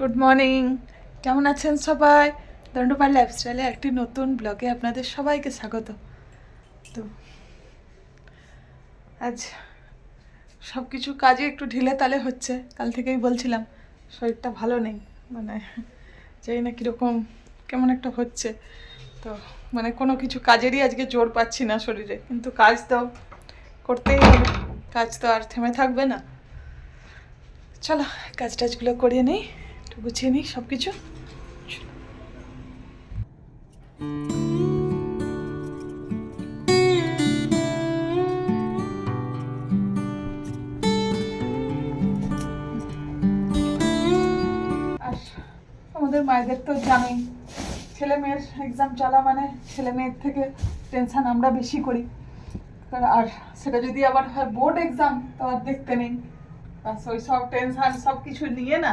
Good morning কেমন আছেন সবাই? দণ্ডপাল লাইফস্টাইলে একটি নতুন ব্লগে আপনাদের সবাইকে স্বাগত। তো, আজ সব কিছু কাজে একটু ঢিলে তালে হচ্ছে। কাল থেকেই বলছিলাম, শরীরটা ভালো নেই। মানে জানি না কীরকম, কেমন একটা হচ্ছে। তো মানে কোনো কিছু কাজেরই আজকে জোর পাচ্ছি না শরীরে। কিন্তু কাজ তো করতেই হবে। কাজ তো আর থেমে থাকবে না। চলো কাজ টাজগুলো করিয়ে নিই। একটু গুছিয়ে নিই সব কিছু আমাদের মায়েদের তো জানোই, ছেলে মেয়ের এক্সাম চলা মানে ছেলে মেয়ের থেকে টেনশন আমরা বেশি করি। আর- সেটা যদি আবার হয় বোর্ড এক্সাম তো আর দেখতে নেই। ওই সব টেনশন সব কিছু নিয়ে না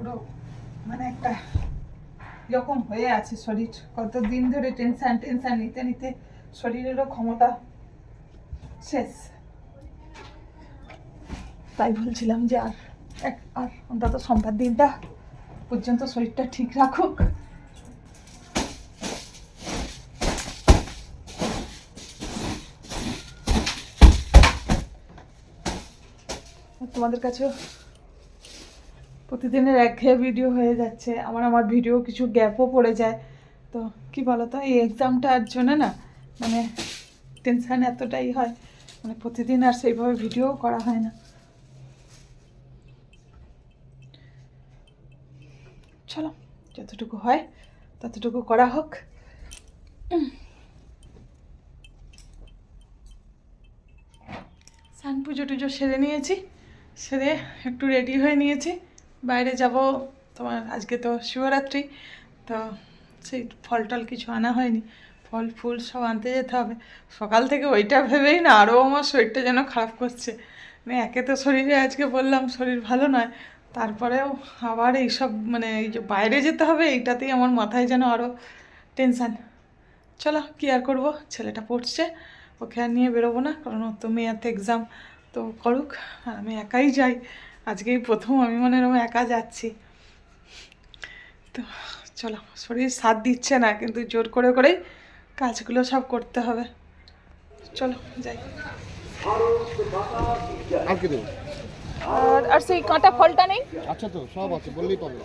পুরো মানে একটা এরকম হয়ে আছে শরীর। কত দিন ধরে টেনশন টেনশন নিতে নিতে শরীরেরও ক্ষমতা শেষ। তাই বলছিলাম যে আর এক, আর অন্তত সোমবার দিনটা পর্যন্ত শরীরটা ঠিক রাখুক। তোমাদের কাছেও প্রতিদিনের একঘেয়ে ভিডিও হয়ে যাচ্ছে। আমার আমার ভিডিও কিছু গ্যাপও পড়ে যায়। তো কি বলো তো এই এক্সামটার জন্য না। মানে টেনশান এতটাই হয়। মানে প্রতিদিন আর সেইভাবে ভিডিও করা হয় না। চলো, যতটুকু হয় ততটুকু করা হোক। সান পুজো টুজো সেরে নিয়েছি। সেরে একটু রেডি হয়ে নিয়েছি। বাইরে যাব, তোমার আজকে তো শিবরাত্রি, তো সেই ফল টল কিছু আনা হয়নি। ফল, ফুল সব আনতে যেতে হবে। সকাল থেকে ওইটা ভেবেই না আরও আমার শরীরটা যেন খারাপ করছে। মানে একে তো শরীরে আজকে বললাম, শরীর ভালো নয়। তারপরেও আবার এইসব মানে এই যে বাইরে যেতে হবে, এইটাতেই আমার মাথায় যেন আরও টেনশান। চলো, কী আর করব? ছেলেটা পড়ছে, ওকে আর নিয়ে বেরোবো না, কারণ তো মেয়াতে এক্সাম তো করুক, আর আমি একাই যাই। আজকেই প্রথম আমি মনে হয় এরকম একা যাচ্ছি। তো চলো শরীর সাথ দিচ্ছে না কিন্তু জোর করে করেই কাজগুলো সব করতে হবে। চলো যাই। আর আর আর সেই কাঁটা ফলটা নেই? আচ্ছা তো সব আছে বললেই পাবে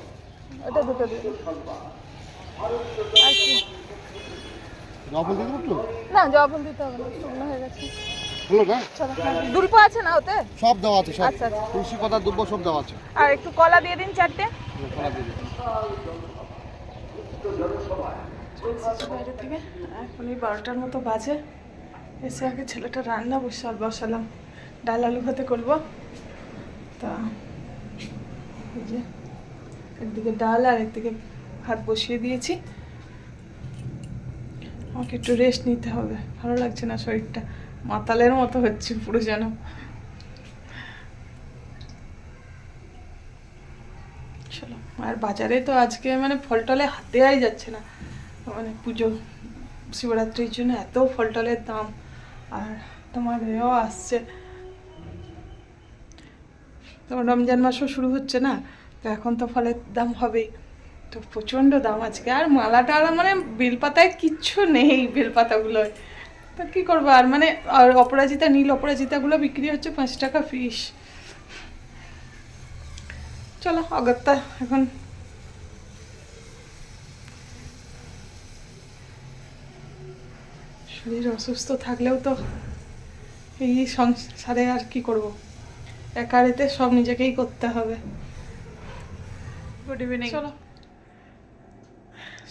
ওটা দুটো দিন জবা ফুল দিয়ে না জবা ফুল দিতে হবে না শুকনো হয়ে গেছে। হলো না? চলো আছে না ওতে? সব দেওয়া আছে সব। আচ্ছা, আচ্ছা। তুলসী পাতা দুব্ব সব দেওয়া আছে। আর একটু কলা দিয়ে দিন চারটে। কলা দিয়ে বাইরে থেকে এখন এই বারোটার মতো বাজে। এসে আগে ছেলেটা রান্না বসাল বসালাম। ডাল আলু ভাতে করব। তা এই যে একদিকে ডাল আর একদিকে ভাত বসিয়ে দিয়েছি। আমাকে একটু রেস্ট নিতে হবে। ভালো লাগছে না শরীরটা। মাতালের মতো হচ্ছে পুরো যেন। চলো, আর বাজারে তো আজকে মানে ফল টলে হাত দেওয়াই যাচ্ছে না। মানে পুজো, শিবরাত্রির জন্য এত ফল টলের দাম, আর তোমার এও আসছে। তোমার রমজান মাসও শুরু হচ্ছে না, তো এখন তো ফলের দাম হবেই। তো প্রচণ্ড দাম আজকে, আর মালাটা মানে বেলপাতায় কিচ্ছু নেই বেলপাতাগুলোয়। তো কী করব? আর মানে আর অপরাজিতা নীল অপরাজিতাগুলো বিক্রি হচ্ছে পাঁচ টাকা ফিস চলো অগত্যা এখন। শরীর অসুস্থ থাকলেও তো এই সংসারে আর কি করব? একা রেতে সব নিজেকেই করতে হবে। গুড ইভিনিং চলো।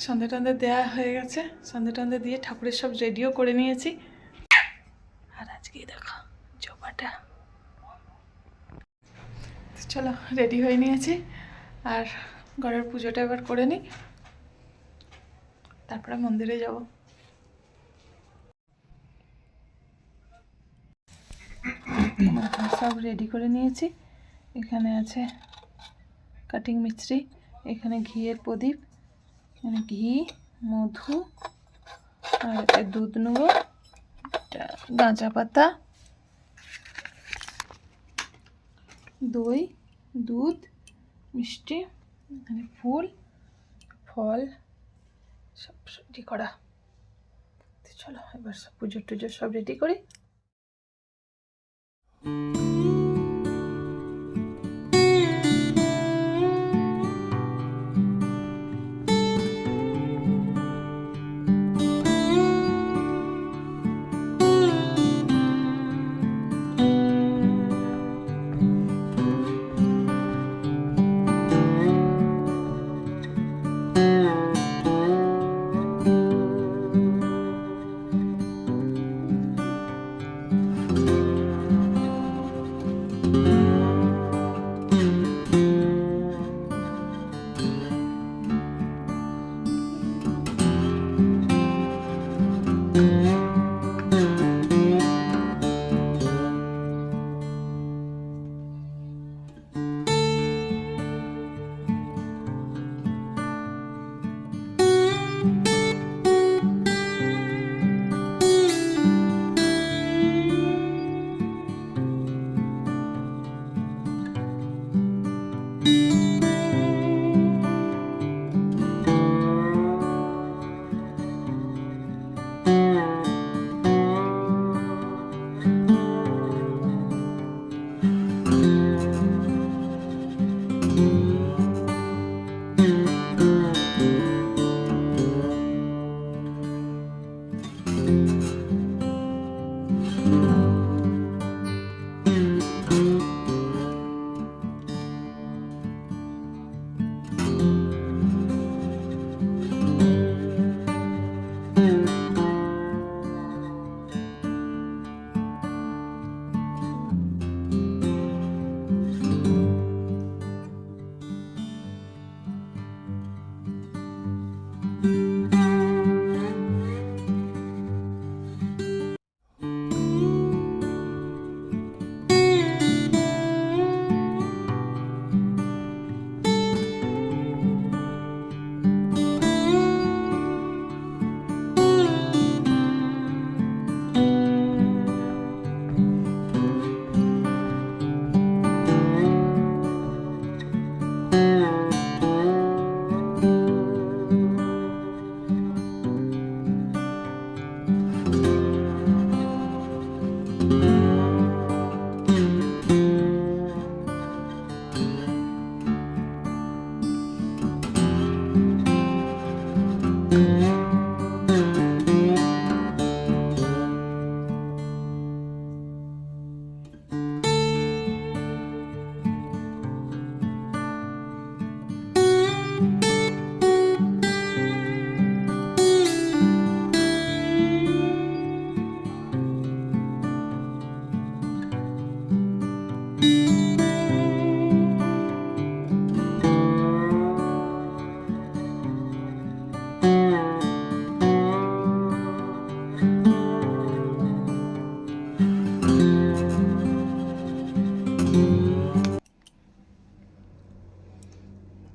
সন্ধে টন্ধে দেওয়া হয়ে গেছে। সন্ধে টন্ধে দিয়ে ঠাকুরের সব রেডিও করে নিয়েছি। আর আজকে দেখো জবাটা চলো রেডি হয়ে নিয়েছি। আর ঘরের পুজোটা এবার করে নিই। তারপরে মন্দিরে যাব। সব রেডি করে নিয়েছি। এখানে আছে কাটিং মিস্ত্রি, এখানে ঘিয়ের প্রদীপ। ঘি, মধু, আর এটা দুধ নেব গাঁজা পাতা, দই, দুধ, মিষ্টি, এখানে ফুল, ফল, সব রেডি করা। চলো, এবার সব পুজো টুজো সব রেডি করি।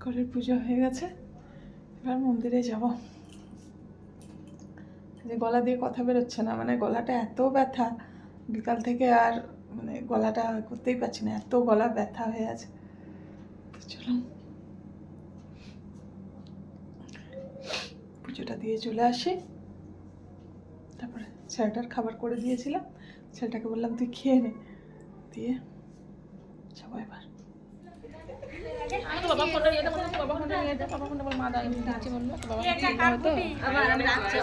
ঘরের পুজো হয়ে গেছে। এবার মন্দিরে যাব। যে গলা দিয়ে কথা বেরোচ্ছে না মানে গলাটা এত ব্যথা, বিকাল থেকে আর মানে গলাটা করতেই পারছি না, এত গলা ব্যথা হয়ে আছে। চলো। পুজোটা দিয়ে চলে আসি। তারপরে ছেলেটার খাবার করে দিয়েছিলাম। ছেলেটাকে বললাম, তুই খেয়ে নে। দিয়ে যাব এবার বাবা ফোনটা নিয়ে যাব বাবা ফোনটা নিয়ে যাব বাবা ফোনটা বল মা দাঁড়িয়ে দিচ্ছে বলল বাবা হয়তো। আবার আমি রাখছি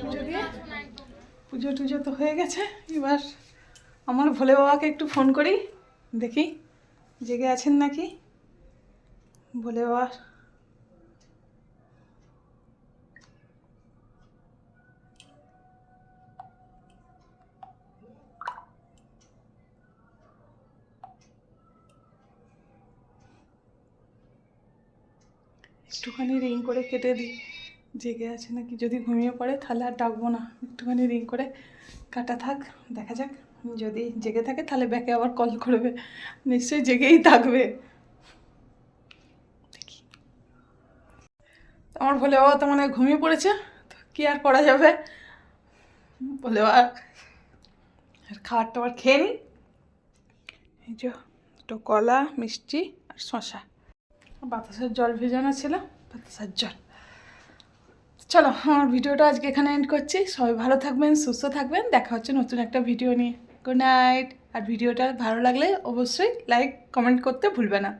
পুজো পুজো টুজো তো হয়ে গেছে এবার আমার ভোলে বাবাকে একটু ফোন করি দেখি জেগে আছেন নাকি? ভোলে বাবা একটুখানি রিং করে কেটে দিই। জেগে আছে নাকি? যদি ঘুমিয়ে পড়ে তাহলে আর ডাকবো না। একটুখানি রিং করে কাটা থাক, দেখা যাক। যদি জেগে থাকে তাহলে ব্যাকে আবার কল করবে। নিশ্চয়ই জেগেই থাকবে। আমার ভোলে বাবা তো মানে ঘুমিয়ে পড়েছে, তো কী আর করা যাবে? বলে আর আর খাবার টাবার খেয়ে নিই এই যে একটু কলা, মিষ্টি আর শশা বাতাসের জল ভেজানো ছিল, বাতাসের জল। চলো, আমার ভিডিওটা আজকে এখানে এন্ড করছি। সবাই ভালো থাকবেন, সুস্থ থাকবেন। দেখা হচ্ছে নতুন একটা ভিডিও নিয়ে। গুড নাইট আর ভিডিওটা ভালো লাগলে অবশ্যই লাইক কমেন্ট করতে ভুলবে না।